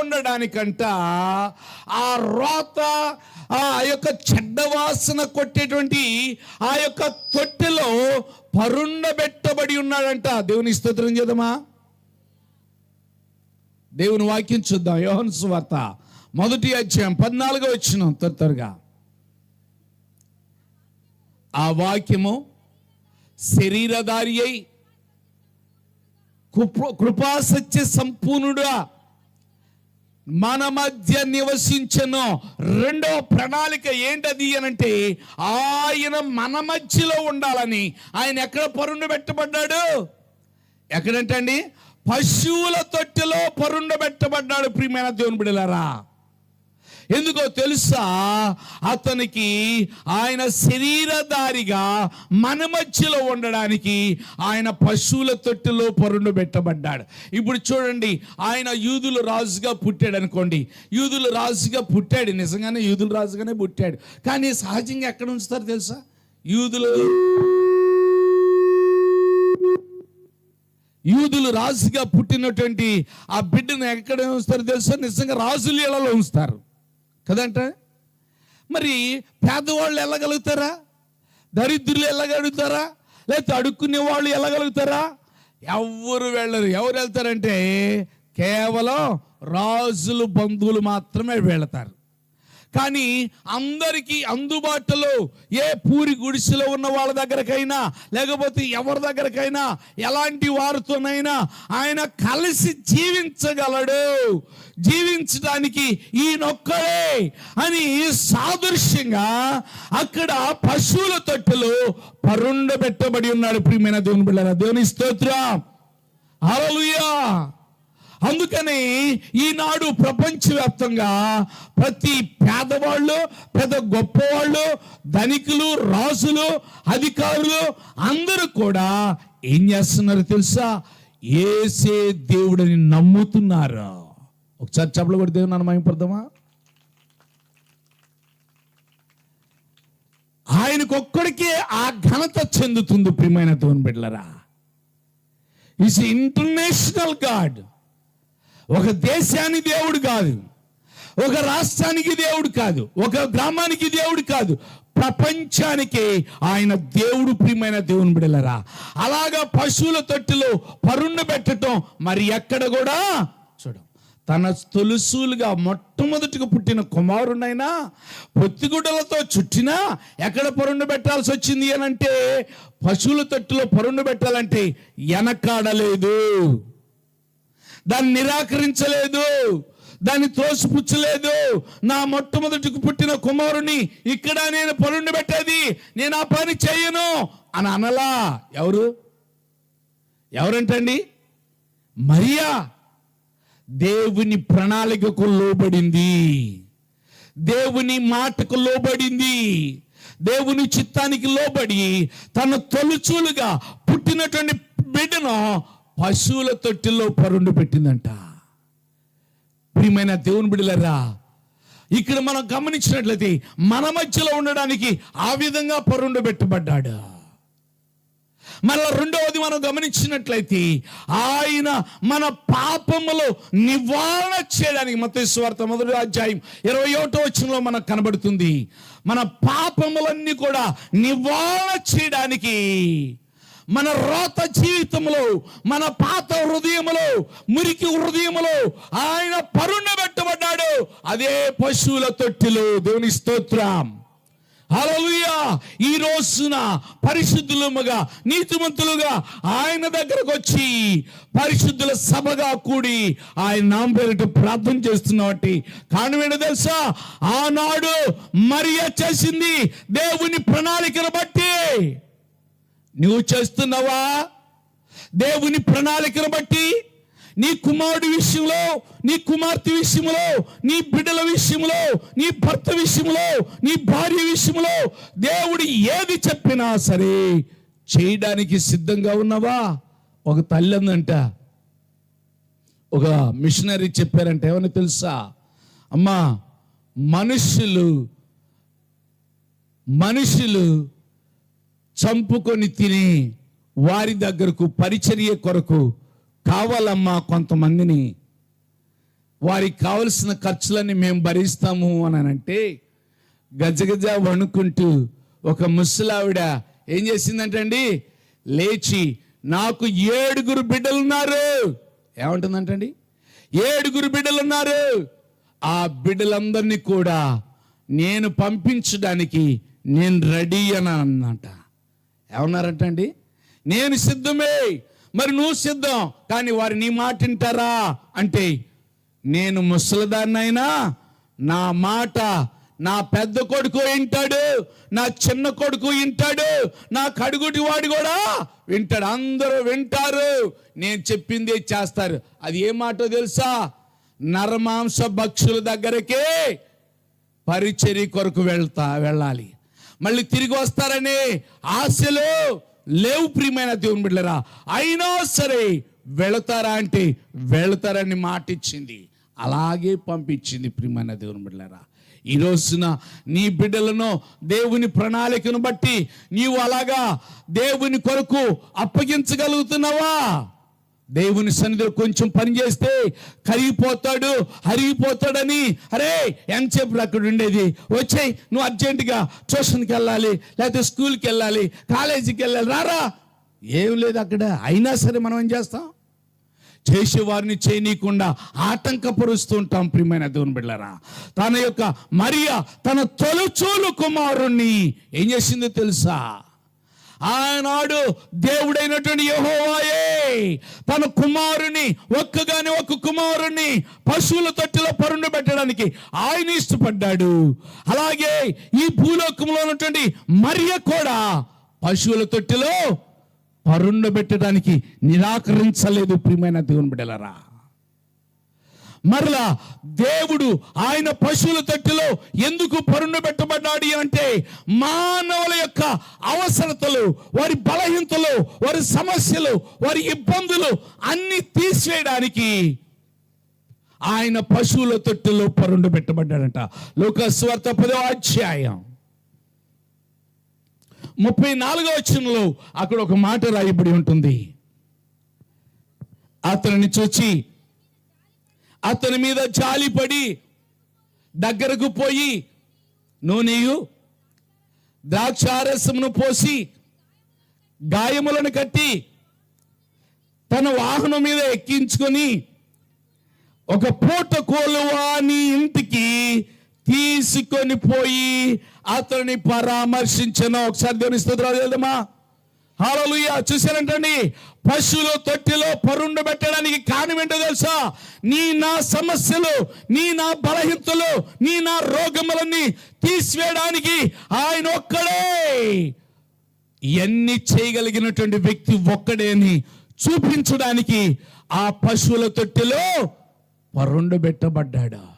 ఉండడానికంట ఆ రోత ఆ యొక్క చెడ్డ వాసన కొట్టేటువంటి ఆ యొక్క తొట్టెలో పరుండబెట్టబడి ఉన్నాడంట. దేవుని స్తోత్రం చేద్దామా? దేవుని వాక్యం చూద్దాం. యోహన్ సువార్త మొదటి అధ్యాయం పద్నాలుగో వచ్చిన త్వర త్వరగా. ఆ వాక్యము శరీరధారి అయి కృపా కృపాసత్య సంపూర్ణుడా మన మధ్య నివసించను రెండో ప్రణాళిక ఏంటది అనంటే ఆయన మన మధ్యలో ఉండాలని. ఆయన ఎక్కడ పరుండు పెట్టబడ్డాడు? ఎక్కడంటండి? పశువుల తొట్టెలో పరుండ పెట్టబడ్డాడు ప్రియమైన దేవుని బిడలారా ఎందుకో తెలుసా? అతనికి ఆయన శరీరధారిగా మన మధ్యలో ఉండడానికి ఆయన పశువుల తొట్టిలో పరుండు పెట్టబడ్డాడు. ఇప్పుడు చూడండి ఆయన యూదులు రాజుగా పుట్టాడు అనుకోండి. యూదులు రాజుగా పుట్టాడు. నిజంగానే యూదులు రాజుగానే పుట్టాడు. కానీ సహజంగా ఎక్కడ ఉంచుతారు తెలుసా? యూదులు యూదులు రాజుగా పుట్టినటువంటి ఆ బిడ్డను ఎక్కడ ఉంచుతారు తెలుసా? నిజంగా రాజుల ఇళ్ళలో ఉంచుతారు. కదంట? మరి పేదవాళ్ళు వెళ్ళగలుగుతారా దరిద్రులు వెళ్ళగలుగుతారా లేకపోతే అడుక్కునే వాళ్ళు వెళ్ళగలుగుతారా ఎవరు వెళ్ళరు. ఎవరు వెళ్తారంటే కేవలం రాజులు బంధువులు మాత్రమే వెళతారు. కానీ అందరికీ అందుబాటులో ఏ పూరి గుడిసెలో ఉన్న వాళ్ళ దగ్గరకైనా లేకపోతే ఎవరి దగ్గరకైనా ఎలాంటి వారితోనైనా ఆయన కలిసి జీవించగలడు. జీవించడానికి ఈయనొక్కడే అని సాదృశ్యంగా అక్కడ పశువుల తొట్టులో పరుండబెట్టబడి ఉన్నాడు ప్రియమైన దేవుని బిళ్ళ దేవుని స్తోత్రం. అలలుయా అందుకని ఈనాడు ప్రపంచవ్యాప్తంగా ప్రతి పేదవాళ్ళు పెద్ద గొప్పవాళ్ళు ధనికులు రాజులు అధికారులు అందరూ కూడా ఏం చేస్తున్నారు తెలుసా? ఏసే దేవుడిని నమ్ముతున్నారు. ఒకసారి చెప్పలు కూడా దేవుని అనుమయపడదామా ఆయనకొక్కడికే ఆ ఘనత చెందుతుంది ప్రియమైన దేవుని బిడ్డలరా. ఈస్ ఇంటర్నేషనల్ గాడ్ ఒక దేశానికి దేవుడు కాదు. ఒక రాష్ట్రానికి దేవుడు కాదు. ఒక గ్రామానికి దేవుడు కాదు. ప్రపంచానికి ఆయన దేవుడు ప్రియమైన దేవుని బిడలరా అలాగా పశువుల తొట్టిలో పరుండ పెట్టడం మరి ఎక్కడ కూడా చూడం. తన తొలుసులుగా మొట్టమొదటిగా పుట్టిన కుమారునైనా పొత్తిగుడ్డలతో చుట్టినా ఎక్కడ పరుండు పెట్టాల్సి వచ్చింది అని అంటే పశువుల తొట్టిలో పరుండు పెట్టాలంటే వెనకాడలేదు. దాన్ని నిరాకరించలేదు దాన్ని తోసిపుచ్చలేదు. నా మొట్టమొదటికి పుట్టిన కుమారుని ఇక్కడ నేను పనుండి పెట్టేది నేను ఆ పని చేయను అని అనలా. ఎవరు? ఎవరంటండి? మరియా. దేవుని ప్రణాళికకు లోబడింది. దేవుని మాటకు లోబడింది. దేవుని చిత్తానికి లోబడి తన తొలుచూలుగా పుట్టినటువంటి బిడ్డను పశువుల తొట్టిలో పరుండు పెట్టిందంట. ప్రియమైన దేవుని బిడ్డలరా ఇక్కడ మనం గమనించినట్లయితే మన మధ్యలో ఉండడానికి ఆ విధంగా పరుండు పెట్టబడ్డాడు. మళ్ళా రెండవది మనం గమనించినట్లయితే ఆయన మన పాపములు నివారణ చేయడానికి మత స్వార్థ మొదటి అధ్యాయం ఇరవై ఒకటో వచ్చంలో మనకు కనబడుతుంది. మన పాపములన్నీ కూడా నివారణ చేయడానికి మన రోత జీవితంలో మన పాత హృదయములో మురికి హృదయములో ఆయన పరుండబెట్టబడ్డాడు అదే పశువుల తొట్టిలో. దేవుని స్తోత్రం. హల్లెలూయా. ఈ రోజున పరిశుద్ధులముగా నీతిమంతులుగా ఆయన దగ్గరకు వచ్చి పరిశుద్ధుల సభగా కూడి ఆయన నామ పేరిట ప్రార్థన చేస్తున్నవాటి కారణం తెలుసా? ఆనాడు మరియ చేసింది దేవుని ప్రణాళికను బట్టి. నువ్వు చేస్తున్నావా? దేవుని ప్రణాళికను బట్టి నీ కుమారుడి విషయంలో నీ కుమార్తె విషయంలో నీ బిడ్డల విషయంలో నీ భర్త విషయంలో నీ భార్య విషయంలో దేవుడు ఏది చెప్పినా సరే చేయడానికి సిద్ధంగా ఉన్నావా? ఒక తల్లి అందంట ఒక మిషనరీ చెప్పారంట. ఏమని తెలుసా? అమ్మా మనుషులు మనుషులు చంపుకొని తిని వారి దగ్గరకు పరిచర్య కొరకు కావాలమ్మా కొంతమందిని. వారికి కావలసిన ఖర్చులని మేము భరిస్తాము అని అంటే గజగజ వణుకుంటూ ఒక ముసలావిడ ఏం చేసిందంటండి? లేచి నాకు ఏడుగురు బిడ్డలున్నారు. ఏమంటుందంటండి? ఏడుగురు బిడ్డలున్నారు. ఆ బిడ్డలందరినీ కూడా నేను పంపించడానికి నేను రెడీ అని అన్నట ఏమన్నారంటండి? నేను సిద్ధమే మరి నువ్వు సిద్ధం కానీ వారు నీ మాట వింటారా? అంటే నేను ముసలిదాన్నైనా నా మాట నా పెద్ద కొడుకు వింటాడు నా చిన్న కొడుకు వింటాడు నా కడుగుటి వాడు కూడా వింటాడు. అందరూ వింటారు. నేను చెప్పింది చేస్తారు. అది ఏ మాటో తెలుసా? నరమాంస భక్షుల దగ్గరకే పరిచర్య కొరకు వెళ్తా వెళ్ళాలి. మళ్ళీ తిరిగి వస్తారనే ఆశలు లేవు ప్రియమైన దేవుని బిడ్డరా. అయినా సరే వెళతారా అంటే వెళతారని మాట ఇచ్చింది అలాగే పంపించింది ప్రియమైన దేవుని బిడ్డరా. ఈ రోజున నీ బిడ్డలను దేవుని ప్రణాళికను బట్టి నీవు అలాగా దేవుని కొరకు అప్పగించగలుగుతున్నావా? దేవుని సన్నిధిలో కొంచెం పని చేస్తే కరిగిపోతాడు హరిగిపోతాడని అరే ఎంతసేపు అక్కడ ఉండేది? వచ్చాయి నువ్వు అర్జెంటుగా ట్యూషన్కి వెళ్ళాలి లేకపోతే స్కూల్కి వెళ్ళాలి కాలేజీకి వెళ్ళాలి రారా. ఏం లేదు అక్కడ అయినా సరే మనం ఏం చేస్తాం? చేసేవారిని చేయనీయకుండా ఆటంకపరుస్తూ ఉంటాం ప్రియమైన దేవుని బిళ్ళరా తన యొక్క మరియా తన తొలచూలు కుమారుణ్ణి ఏం చేసిందో తెలుసా? ఆనాడు దేవుడైనటువంటి యహోవాయే తన కుమారుని ఒక్కగాని ఒక్క కుమారుని పశువుల తొట్టిలో పరుండు పెట్టడానికి ఆయన ఇష్టపడ్డాడు. అలాగే ఈ భూలోకంలో ఉన్నటువంటి మరియ కూడా పశువుల తొట్టిలో పరుండు పెట్టడానికి నిరాకరించలేదు ప్రియమైన దేవుని బిడ్డలరా. మరలా దేవుడు ఆయన పశువుల తట్టులో ఎందుకు పరుండు పెట్టబడ్డాడు అంటే మానవుల యొక్క అవసరతలు వారి బలహీనతలు వారి సమస్యలు వారి ఇబ్బందులు అన్ని తీసివేయడానికి ఆయన పశువుల తొట్టులో పరుండు పెట్టబడ్డాడంట. లోకస్వార్త పదో అధ్యాయం. ముప్పై నాలుగో వచ్చినలో అక్కడ ఒక మాట రాయబడి ఉంటుంది. అతనిని చూచి అతని మీద జాలిపడి దగ్గరకు పోయి నూనెయు ద్రాక్షారసమును పోసి గాయములను కట్టి తన వాహనం మీద ఎక్కించుకొని ఒక పూట కోలువాని ఇంటికి తీసుకొని పోయి అతని పరామర్శించను. ఒకసారి దేవుని స్తోత్రాలు వెళ్దామా హాలలుయ పశువుల తొట్టిలో పరుండు పెట్టడానికి కారణం ఏంటో తెలుసా? నీ నా సమస్యలు నీ నా బలహీనతలు నీ నా రోగములన్నీ తీసివేయడానికి ఆయన ఒక్కడే. ఎన్ని చేయగలిగినటువంటి వ్యక్తి ఒక్కడే అని చూపించడానికి ఆ పశువుల తొట్టిలో పరుండు పెట్టబడ్డాడు?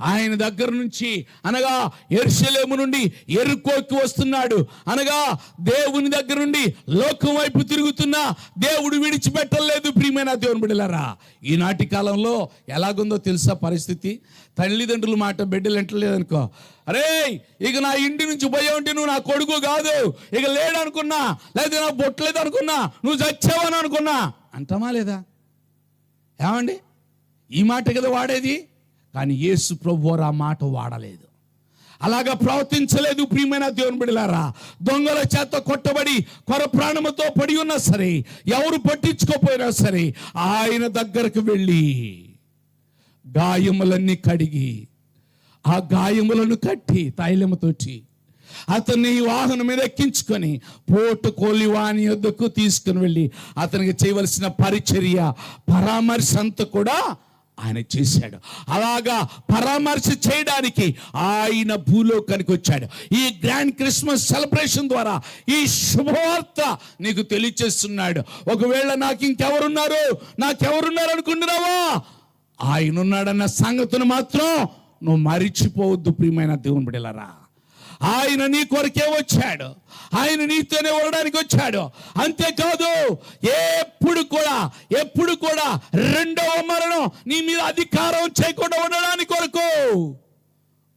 ఆయన దగ్గర నుంచి అనగా ఎరుసలేము నుండి ఎరుకోకి వస్తున్నాడు. అనగా దేవుని దగ్గర నుండి లోకం వైపు తిరుగుతున్నా దేవుడు విడిచిపెట్టలేదు. ప్రియమైన దేవుని బిడ్డలారా ఈనాటి కాలంలో ఎలాగుందో తెలుసా పరిస్థితి? తల్లిదండ్రుల మాట బిడ్డలు ఎంటలేదనుకో అరే ఇక నా ఇంటి నుంచి పోయే ఉంటే నువ్వు నా కొడుకు కాదు. ఇక లేడనుకున్నా లేదా నా బొట్టలేదు అనుకున్నా నువ్వు చచ్చావని అనుకున్నా. అంటామా లేదా? ఏమండి? ఈ మాట కదా వాడేది? కానీ యేసు ప్రభు వారు ఆ మాట వాడలేదు. అలాగా ప్రవర్తించలేదు ప్రియమైన దేవుని బిడలారా దొంగల చేత కొట్టబడి కొర ప్రాణముతో పడి ఉన్నా సరే ఎవరు పట్టించుకోపోయినా సరే ఆయన దగ్గరకు వెళ్ళి గాయములన్నీ కడిగి ఆ గాయములను కట్టి తైలముతోటి అతన్ని వాహనం మీద ఎక్కించుకొని పోటు కోలివాని యొద్దకు తీసుకుని వెళ్ళి అతనికి చేయవలసిన పరిచర్య పరామర్శ అంతా కూడా ఆయన చేశాడు. అలాగా పరామర్శ చేయడానికి ఆయన భూలోకానికి వచ్చాడు. ఈ గ్రాండ్ క్రిస్మస్ సెలబ్రేషన్ ద్వారా ఈ శుభవార్త నీకు తెలియచేస్తున్నాడు. ఒకవేళ నాకు ఇంకెవరున్నారు నాకెవరున్నారు అనుకుంటున్నావా? ఆయన ఉన్నాడన్న సంగతిని మాత్రం నువ్వు మరిచిపోవద్దు ప్రియమైన దేవుని బిడలరా ఆయన నీ కొరకే వచ్చాడు. ఆయన నీతోనే ఉండడానికి వచ్చాడు. అంతేకాదు ఏ ఎప్పుడు కూడా ఎప్పుడు కూడా రెండవ మరణం నీ మీద అధికారం చేయకుండా ఉండడానికి కొరకు.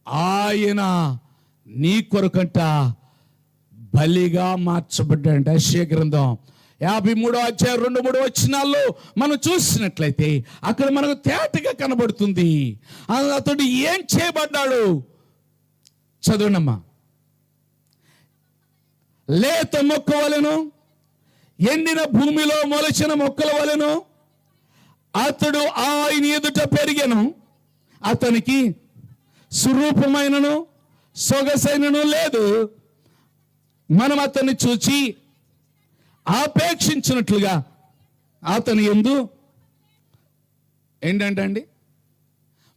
ఆయన నీ కొరకంట బలిగా మార్చబడ్డాడు అశ్య గ్రంథం యాభై మూడో అధ్యాయం రెండు మూడు వచ్చినాల్లో మనం చూసినట్లయితే అక్కడ మనకు తేటగా కనబడుతుంది. అతడు ఏం చేయబడ్డాడు? చదువునమ్మా లేత మొక్కవలను ఎండిన భూమిలో మొలచిన మొక్కల వలెను అతడు ఆయన ఎదుట పెరిగను. అతనికి సురూపమైనను సొగసైనను లేదు. మనం అతన్ని చూచి ఆపేక్షించినట్లుగా అతని ఎందు ఏంటంటే అండి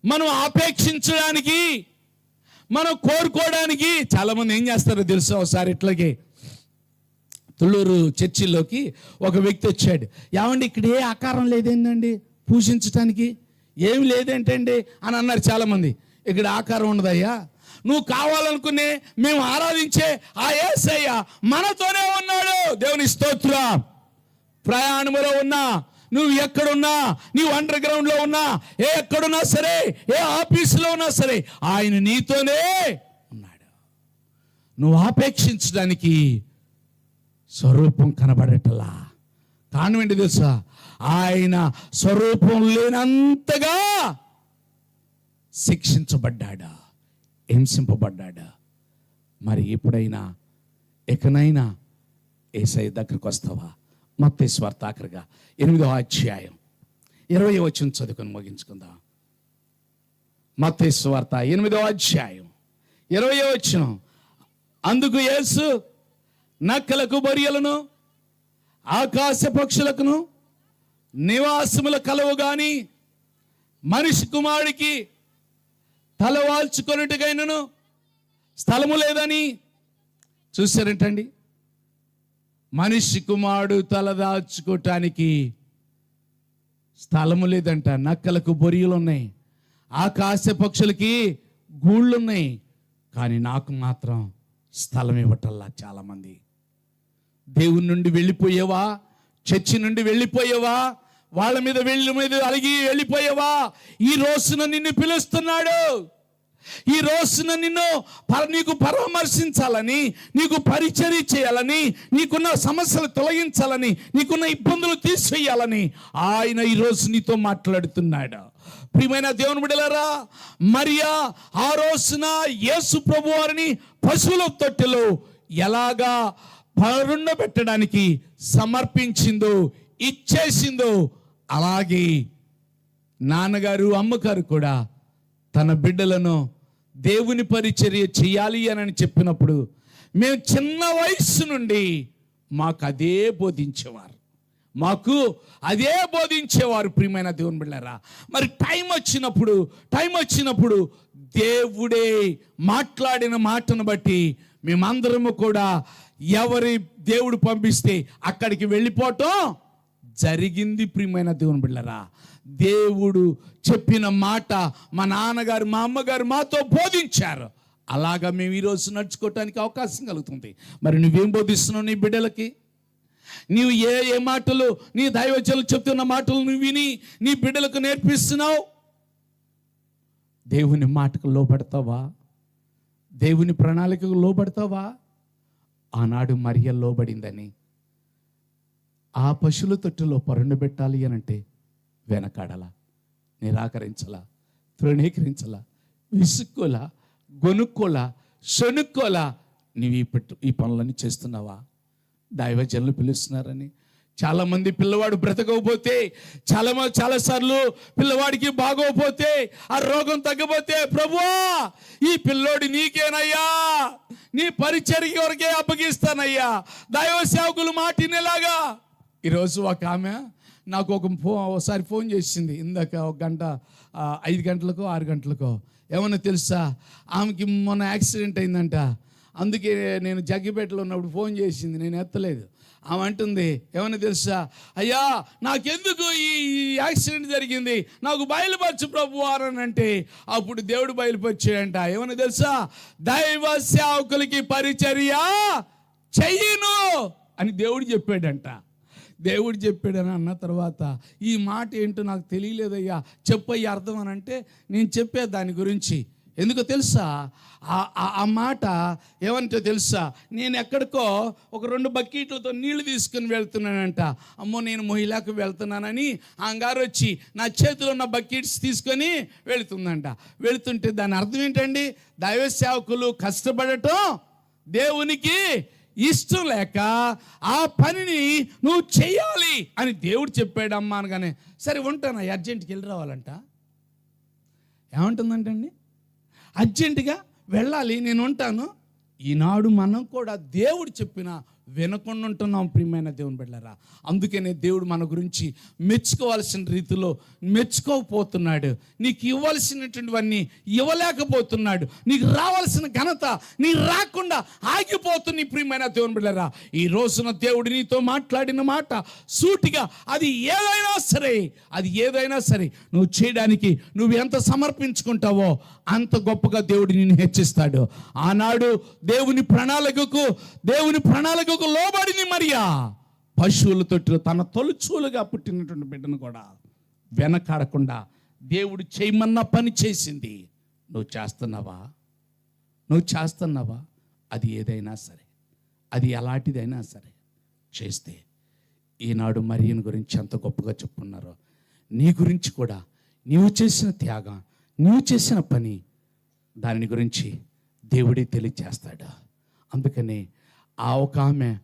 మనం ఆపేక్షించడానికి మనం కోరుకోవడానికి చాలామంది ఏం చేస్తారో తెలుసు ఒకసారి ఇట్లాగే? తుళ్ళూరు చర్చిలోకి ఒక వ్యక్తి వచ్చాడు. ఏమండి ఇక్కడ ఏ ఆకారం లేదేందండి? పూజించటానికి ఏమి లేదేంటండి? అని అన్నారు చాలామంది. ఇక్కడ ఆకారం ఉండదయ్యా. నువ్వు కావాలనుకునే మేము ఆరాధించే ఆ ఏసయ్య మనతోనే ఉన్నాడు. దేవుని స్తోత్ర. ప్రయాణములో ఉన్నా నువ్వు ఎక్కడున్నా నువ్వు అండర్ గ్రౌండ్లో ఉన్నా ఏ ఎక్కడున్నా సరే ఏ ఆఫీసులో ఉన్నా సరే ఆయన నీతోనే ఉన్నాడు. నువ్వు ఆపేక్షించడానికి స్వరూపం కనబడటలా. కారణం తెలుసా? ఆయన స్వరూపం లేనంతగా శిక్షించబడ్డాడా? హింసింపబడ్డాడా? మరి ఎప్పుడైనా ఎకనైనా ఏసై దగ్గరకు వస్తావా? మత్తే స్వార్థ ఆఖరిగా ఎనిమిదో అధ్యాయం. ఇరవై వచ్చిన చదువుకొని ముగించుకుందాం. మత్తే స్వార్థ ఎనిమిదో అధ్యాయం. ఇరవై వచ్చిన అందుకు యేసు నక్కలకు బొరియలను ఆకాశ పక్షులకును నివాసముల కలవు గాని మనిషి కుమారుడికి తలవాల్చుకొనుటకైనను స్థలము లేదని చూసారేంటండి మనిషి కుమారుడు తలదాచుకోవటానికి స్థలము లేదంట. నక్కలకు బొరియలు ఉన్నాయి ఆకాశ పక్షులకి గూళ్ళు ఉన్నాయి కానీ నాకు మాత్రం స్థలం ఇవ్వటల్లా చాలామంది. దేవుని నుండి వెళ్ళిపోయావా? చర్చి నుండి వెళ్ళిపోయావా? వాళ్ళ మీద వెళ్ళి మీద అలిగి వెళ్ళిపోయావా? ఈ రోజున నిన్ను పిలుస్తున్నాడు. ఈ రోజున నిన్ను పర నీకు పరామర్శించాలని నీకు పరిచర్య చేయాలని నీకున్న సమస్యలు తొలగించాలని నీకున్న ఇబ్బందులు తీసివేయాలని ఆయన ఈ రోజు నీతో మాట్లాడుతున్నాడు. ప్రియమైన దేవుని బిడలరా మరియా ఆ రోజున యేసు ప్రభు వారిని పశువుల తొట్టెలో ఎలాగా పరుండబెట్టడానికి సమర్పించిందో ఇచ్చేసిందో అలాగే నాన్నగారు అమ్మగారు కూడా తన బిడ్డలను దేవుని పరిచర్య చేయాలి అని చెప్పినప్పుడు మేము చిన్న వయస్సు నుండి మాకు అదే బోధించేవారు. మాకు అదే బోధించేవారు ప్రియమైన దేవుని బిళ్ళారా మరి టైం వచ్చినప్పుడు టైం వచ్చినప్పుడు దేవుడే మాట్లాడిన మాటను బట్టి మేమందరము కూడా ఎవరి దేవుడు పంపిస్తే అక్కడికి వెళ్ళిపోవటం జరిగింది ప్రియమైన దేవుని బిళ్ళరా. దేవుడు చెప్పిన మాట మా నాన్నగారు మా అమ్మగారు మాతో బోధించారు. అలాగా మేము ఈరోజు నడుచుకోవటానికి అవకాశం కలుగుతుంది. మరి నువ్వేం బోధిస్తున్నావు నీ బిడ్డలకి? నీవు ఏ ఏ మాటలు నీ దైవజనులు చెప్తున్న మాటలు నువ్వు విని నీ బిడ్డలకు నేర్పిస్తున్నావు? దేవుని మాటకు లోపడతావా దేవుని ప్రణాళికకు లోబడతావా? ఆనాడు మరియ లోబడిందని. ఆ పశువుల తొట్టులో పరుండు పెట్టాలి అని అంటే వెనకాడలా నిరాకరించలా తృణీకరించలా విసుక్కోలా గొనుక్కోలా శనుక్కోలా నీవు ఈ పెట్టు ఈ పనులన్నీ చేస్తున్నావా? దైవజనులు పిలుస్తున్నారని చాలామంది పిల్లవాడు బ్రతకకపోతే చాలా చాలా చాలాసార్లు పిల్లవాడికి బాగోకపోతే ఆ రోగం తగ్గపోతే ప్రభువా ఈ పిల్లోడి నీకేనయ్యా. నీ పరిచర్య వరకే అప్పగిస్తానయ్యా. దైవ సేవకులు మాటినేలాగా. ఈరోజు ఒక ఆమె నాకు ఒక ఫో ఒకసారి ఫోన్ చేసింది. ఇందాక ఒక గంట ఐదు గంటలకో ఆరు గంటలకో. ఏమన్నా తెలుసా? ఆమెకి మొన్న యాక్సిడెంట్ అయిందంట. అందుకే నేను జగ్గిపేటలో ఉన్నప్పుడు ఫోన్ చేసింది. నేను ఎత్తలేదు. ఆమె అంటుంది ఏమన్నా తెలుసా? అయ్యా నాకెందుకు ఈ ఈ యాక్సిడెంట్ జరిగింది? నాకు బయలుపరచు ప్రభు అని అంటే అప్పుడు దేవుడు బయలుపరిచాడంట. ఏమన్నా తెలుసా? దైవ సేవకులకి పరిచర్య చెయ్యను అని దేవుడు చెప్పాడంట. దేవుడు చెప్పాడని అన్న తర్వాత ఈ మాట ఏంటో నాకు తెలియలేదయ్యా. చెప్పయ్యా అర్థం అని అంటే నేను చెప్పే దాని గురించి. ఎందుకో తెలుసా? ఆ- మాట ఏమంటే తెలుసా? నేను ఎక్కడికో ఒక రెండు బకెట్లతో నీళ్ళు తీసుకుని వెళ్తున్నానంట. అమ్మో నేను మహిళకు వెళ్తున్నానని అంగారు వచ్చి నా చేతిలో ఉన్న బకెట్స్ తీసుకొని వెళుతుందంట. వెళుతుంటే దాని అర్థం ఏంటండి? దైవ సేవకులు కష్టపడటం దేవునికి ఇష్టం లేక ఆ పనిని నువ్వు చేయాలి అని దేవుడు చెప్పాడమ్మా అనగానే సరే ఉంటాను అర్జెంట్కి వెళ్ళి రావాలంట. ఏమంటుందంటండి? అర్జెంటుగా వెళ్ళాలి నేను ఉంటాను. ఈనాడు మనం కూడా దేవుడు చెప్పిన వినకుండా ఉంటున్నాం ప్రియమైన దేవుని బిడ్డలారా. అందుకనే దేవుడు మన గురించి మెచ్చుకోవాల్సిన రీతిలో మెచ్చుకోకపోతున్నాడు. నీకు ఇవ్వాల్సినటువంటివన్నీ ఇవ్వలేకపోతున్నాడు. నీకు రావాల్సిన ఘనత నీ రాకుండా ఆగిపోతుంది ప్రియమైన దేవుని బిడ్డలారా. ఈ రోజున దేవుడు నీతో మాట్లాడిన మాట సూటిగా అది ఏదైనా సరే అది ఏదైనా సరే నువ్వు చేయడానికి నువ్వు ఎంత సమర్పించుకుంటావో అంత గొప్పగా దేవుడు నిన్ను హెచ్చిస్తాడు. ఆనాడు దేవుని ప్రణాళికకు దేవుని ప్రణాళిక ప్రణాళికకు లోబడిని మరియా. పశువుల తొట్టిలో తన తొలుచూలుగా పుట్టినటువంటి బిడ్డను కూడా వెనకాడకుండా దేవుడు చేయమన్న పని చేసింది. నువ్వు చేస్తున్నావా? నువ్వు చేస్తున్నావా? అది ఏదైనా సరే. అది ఎలాంటిదైనా సరే చేస్తే ఈనాడు మరియన్ గురించి ఎంత గొప్పగా చెప్పున్నారో నీ గురించి కూడా నీవు చేసిన త్యాగం నీవు చేసిన పని దాని గురించి దేవుడే తెలియచేస్తాడా? అందుకనే ఆ ఒక ఆమె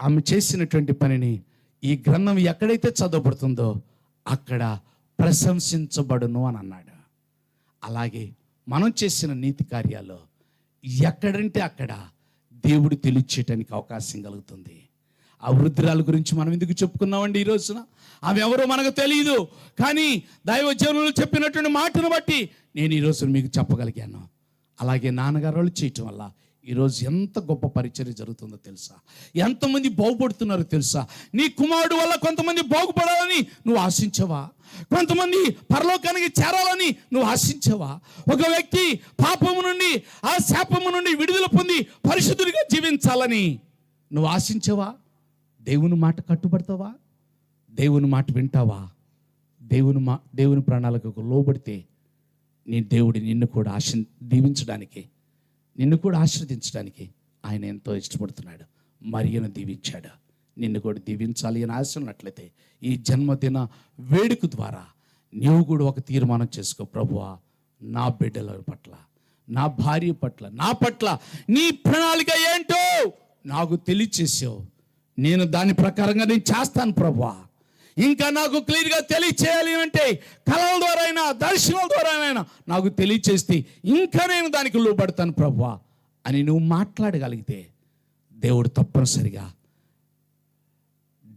ఆమె చేసినటువంటి పనిని ఈ గ్రంథం ఎక్కడైతే చదవబడుతుందో అక్కడ ప్రశంసించబడును అని అన్నాడు. అలాగే మనం చేసిన నీతి కార్యాలు ఎక్కడంటే అక్కడ దేవుడు తెలియచేయటానికి అవకాశం కలుగుతుంది. ఆ వృద్ధురాల గురించి మనం ఎందుకు చెప్పుకున్నామండి ఈ రోజున? ఆమె ఎవరో మనకు తెలియదు కానీ దైవజనులు చెప్పినటువంటి మాటను బట్టి నేను ఈ మీకు చెప్పగలిగాను. అలాగే నాన్నగారు వాళ్ళు చేయటం వల్ల ఈరోజు ఎంత గొప్ప పరిచర్య జరుగుతుందో తెలుసా? ఎంతమంది బాగుపడుతున్నారో తెలుసా? నీ కుమారుడు వల్ల కొంతమంది బాగుపడాలని నువ్వు ఆశించవా? కొంతమంది పరలోకానికి చేరాలని నువ్వు ఆశించవా? ఒక వ్యక్తి పాపము నుండి ఆ శాపము నుండి విడుదల పొంది పరిశుద్ధుడిగా జీవించాలని నువ్వు ఆశించవా? దేవుని మాట కట్టుబడతావా? దేవుని మాట వింటావా? దేవుని మా దేవుని ప్రణాళికకు లోబడితే నీ దేవుడి నిన్ను కూడా ఆశ దీవించడానికి నిన్ను కూడా ఆశ్రదించడానికి ఆయన ఎంతో ఇష్టపడుతున్నాడు. మరియను దీవించాడు. నిన్ను కూడా దీవించాలి అని ఆశ ఉన్నట్లయితే ఈ జన్మదిన వేడుక ద్వారా నీవు కూడా ఒక తీర్మానం చేసుకో. ప్రభువా నా బిడ్డల పట్ల నా భార్య పట్ల నా పట్ల నీ ప్రణాళిక ఏంటో నాకు తెలియచేసావు. నేను దాని ప్రకారంగా నేను చేస్తాను ప్రభువా. ఇంకా నాకు క్లియర్గా తెలియచేయాలి అంటే కళల ద్వారా అయినా దర్శనాల ద్వారా అయినా నాకు తెలియచేస్తే ఇంకా నేను దానికి లోబడతాను ప్రభువా అని నువ్వు మాట్లాడగలిగితే దేవుడు తప్పనిసరిగా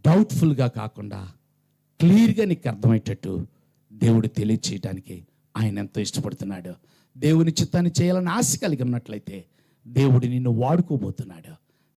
డౌట్ఫుల్గా కాకుండా క్లియర్గా నీకు అర్థమయ్యేటట్టు దేవుడు తెలియచేయటానికి ఆయన ఎంతో ఇష్టపడుతున్నాడు. దేవుని చిత్తాన్ని చేయాలని ఆశ కలిగి ఉన్నట్లయితే దేవుడు నిన్ను వాడుకోబోతున్నాడు.